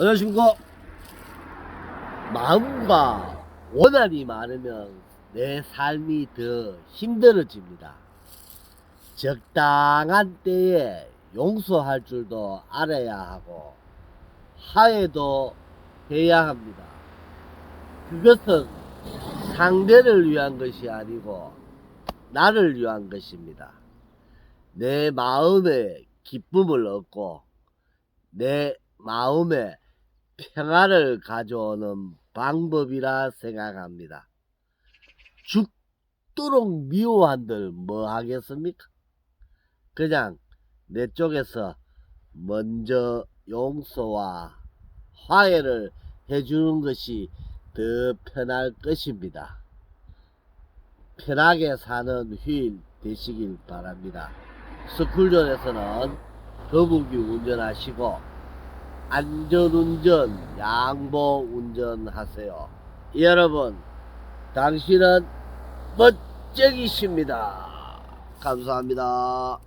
안녕하십니까. 마음과 원한이 많으면 내 삶이 더 힘들어집니다. 적당한 때에 용서할 줄도 알아야 하고, 화해도 해야 합니다. 그것은 상대를 위한 것이 아니고, 나를 위한 것입니다. 내 마음에 기쁨을 얻고, 내 마음에 평화를 가져오는 방법이라 생각합니다. 죽도록 미워한들 뭐 하겠습니까? 그냥 내 쪽에서 먼저 용서와 화해를 해주는 것이 더 편할 것입니다. 편하게 사는 휴일 되시길 바랍니다. 스쿨존에서는 거북이 운전하시고 안전운전, 양보 운전하세요. 여러분, 당신은 멋쟁이십니다. 감사합니다.